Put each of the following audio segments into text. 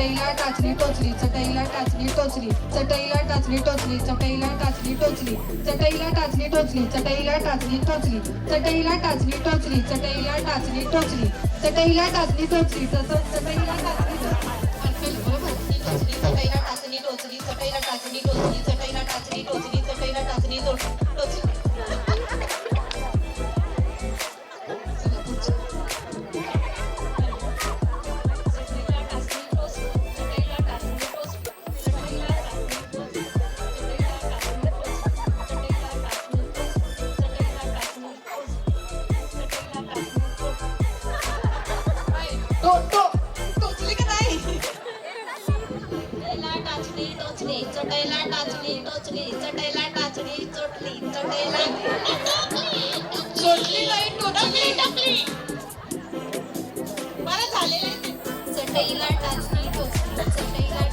चटईला टाचणी टोचली चटईला टाचणी टोचली चटईला टाचणी टोचली चटईला टाचणी टोचली चटईला टाचणी टोचली चटईला टाचणी टोचली चटईला टाचणी टोचली चटईला टाचणी टोचली चटईला टाचणी टोचली तसंच चटईला टाचणी टोचली टोचली चटईला टाचणी टोचली चटईला टाचणी टोचली चटईला टाचणी टोचली चटईला टाचणी चोटली चटईला सोडली नाही टोचली. टाकली बरं झालेलं चटईला टाचणी टोचली चटईला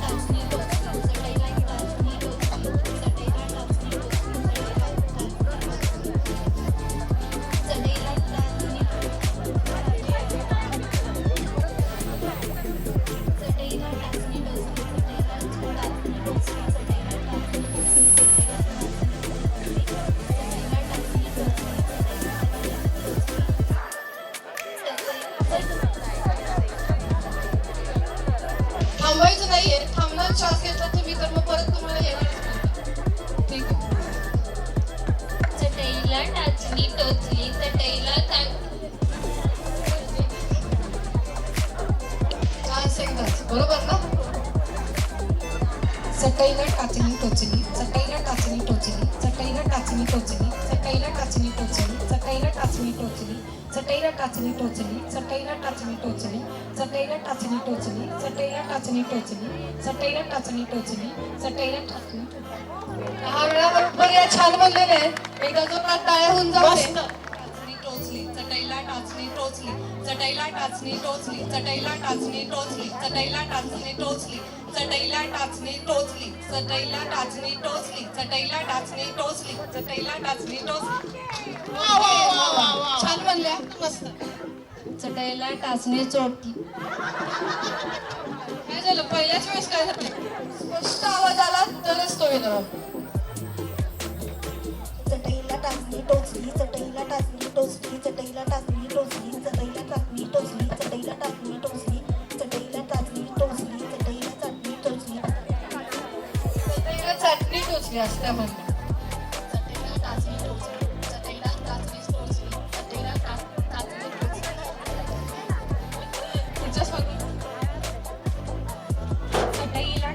नाहीये. थांबणार श्वास घेतला तुम्ही तर मग परत तुम्हाला येणार ठीक चटईला टाचणी टोचली चटईला बरोबर ना? चटईला टाचणी टोचली चटईला टाचणी टोचली चटईला टाचणी टोचली चटईला टाचणी टोचली चटईला टाचणी टोचली. चटईला टाचणी टोचली चटईला टाचणी टोचली चटईला टाचणी टोचली चटईला टाचणी टोचली चटईला टाचणी टोचली चटईला टाचणी. दहा वेळा बरोबर या छान बोललेले. आहेत. एकदा जो टाळ्या होऊन जाऊ टोचली. चटईला टाचणी टोचली. चटईला टाचणी टोचली. चटईला टाचणी टोचली. चटईला टाचणी टोचली. चटईला टाचणी टोचली. चटईला टाचणी टोचली. चटईला टाचणी टोचली. छान म्हणल्या. मस्त. चटईला टाचणी चोटली. काय झालं? पहिल्याच वेळेस काय झालं? स्पष्ट आवाज आला तरच तो येणार. जास्त म्हणलं चटईला टाचणी टोचली चटईला टाचणी टोचली चटईला टाच-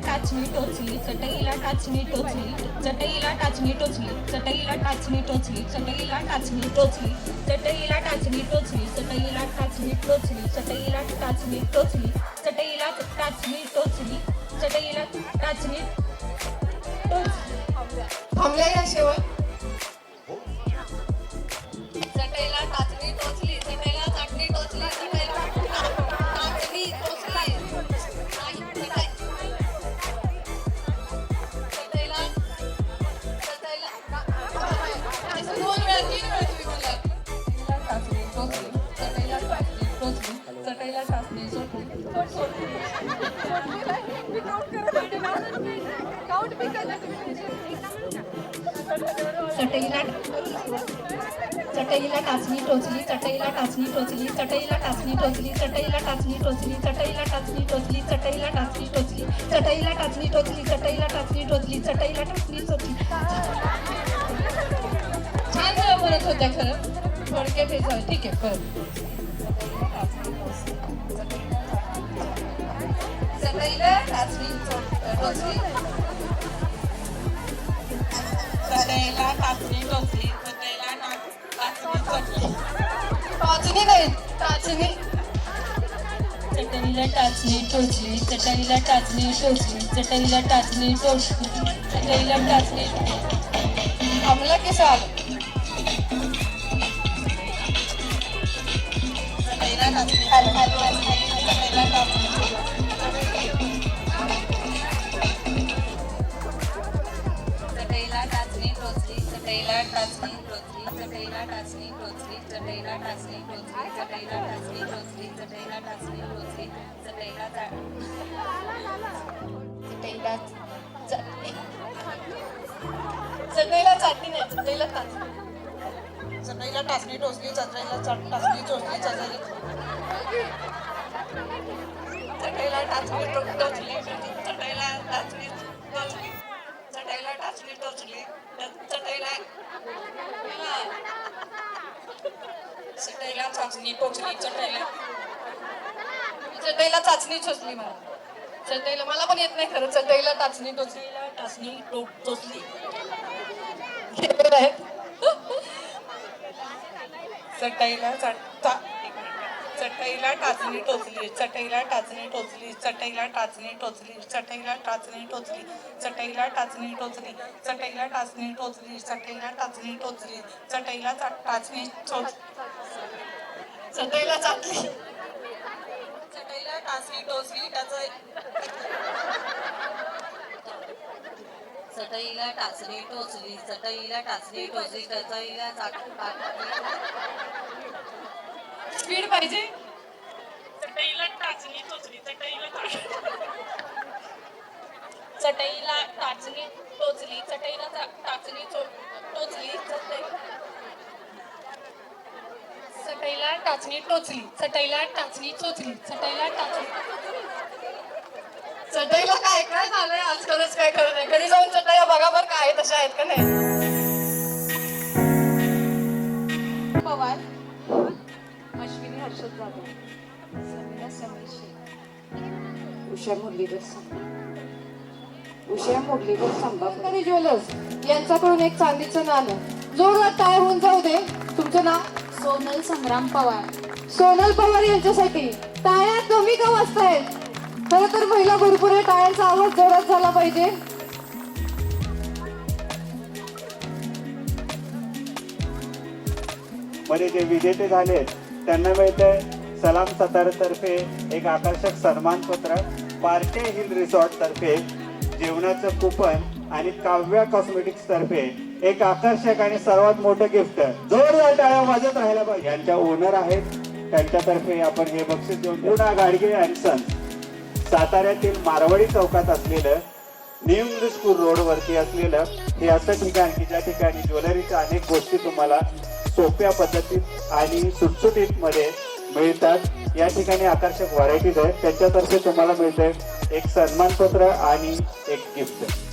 टाचणी टोचली चटईला टाचणी टोचली चटईला टाचणी टोचली चटईला टाचणी टोचली चटईला टाचणी टोचली चटईला टाचणी टोचली चटईला टाचणी टोचली चटईला टाचणी टोचली Hamle yaşa. Şey चटईला चटईला टाचणी टोचली चटईला टाचणी टोचली चटईला टाचणी टोचली चटईला टाचणी टोचली चटईला टाचणी टोचली चटईला टाचणी टोचली चटईला टाचणी टोचली चटईला टाचणी टोचली चटईला टाचणी टोचली छान जेव्हा म्हणत होत्या खरं थोडक्यात हे झालं ठीक आहे परत चटईला टाचणी टोचली हृदयाला टाचणी टोचली हृदयाला टाचणी टोचली टाचणी नाही टाचणी चटणीला टाचणी टोचली. चटणीला टाचणी टोचली. चटणीला टाचणी टोचली. चटणीला टाचणी हमला के साल? चटईला टाचणी टोचली चटईला टाचणी टोचली चटईला टाचणी टोचली चटईला टाचणी टोचली चटईला चा- चटईला चटणी. चटईला चाटणी नाही चटईला टाचणी. चटईला टाचणी टोचली चटईला चट टाचणी टोचली चटईला चटईला टाचणी टो- टोचली चटईला टाचणी टाचणी टोचली चटईला चटईला चाचणी टोचली चटईला. चटईला चाचणी टोचली मला. चटईला मला पण येत नाही खरं. चटईला टाचणी टोचलीला टाचणी टो- टोचली आहेत. चटईला चट चा- चटईला टाचणी टोचली चटईला टाचणी टोचली चटईला टाचणी टोचली चटईला टाचणी टोचली चटईला टाचणी टोचली चटईला टाचणी टोचली चटईला टाचणी टोचली चटईला टाचणी टोच चटईला चाचणी चटईला टाचणी टोचली त्याचं चटईला टाचणी टोचली चटईला टाचणी टोचली चटईला चाट- स्पीड पाहिजे. चटईला टाचणी टोचली चटईला टाचणी. टोचली चटई- चटईला टाचणी टोचली चटईला टाचणी चोचली चटईला टाचणी. चटईला काय काय झालंय? आज खरंच काय खरं नाही कधी जाऊन चटया बघा बरं काय तशा आहेत का नाही? उषा मुरलीधर संभा उषा मुरलीधर संभापूर ज्वेलर्स यांच्याकडून एक चांदीचं नाणं. जोरात टाय होऊन जाऊ दे. तुमचं नाव? सोनल संग्राम पवार. सोनल पवार यांच्यासाठी टाळ्या कमी का वाजतायत? खरं तर महिला भरपूर टाळ्यांचा आवाज जोरात झाला पाहिजे. मध्ये जे विजेते झाले त्यांना मिळतंय सलाम तर्फे एक आकर्षक सन्मानपत्र. पार्टे हिल रिसॉर्ट तर्फे जेवणाचं कुपन आणि काव्या कॉस्मेटिक्स तर्फे एक आकर्षक आणि सर्वात मोठं गिफ्ट जोरदार टाळ्या वाजत राहायला पाहिजे. यांच्या ओनर आहेत. त्यांच्यातर्फे आपण हे बक्षीस देऊन पुन्हा गाडगे अँड सन्स साताऱ्यातील मारवाडी चौकात असलेलं न्यू स्कूल रोड वरती असलेलं हे असं ठिकाण की ज्या ठिकाणी ज्वेलरीच्या अनेक गोष्टी तुम्हाला सोप्या पद्धतीत आणि सुटसुटीत मध्ये मिळतात. या ठिकाणी आकर्षक व्हरायटीज आहेत. त्याच्यातर्फे तुम्हाला मिळते एक सन्मानपत्र आणि एक गिफ्ट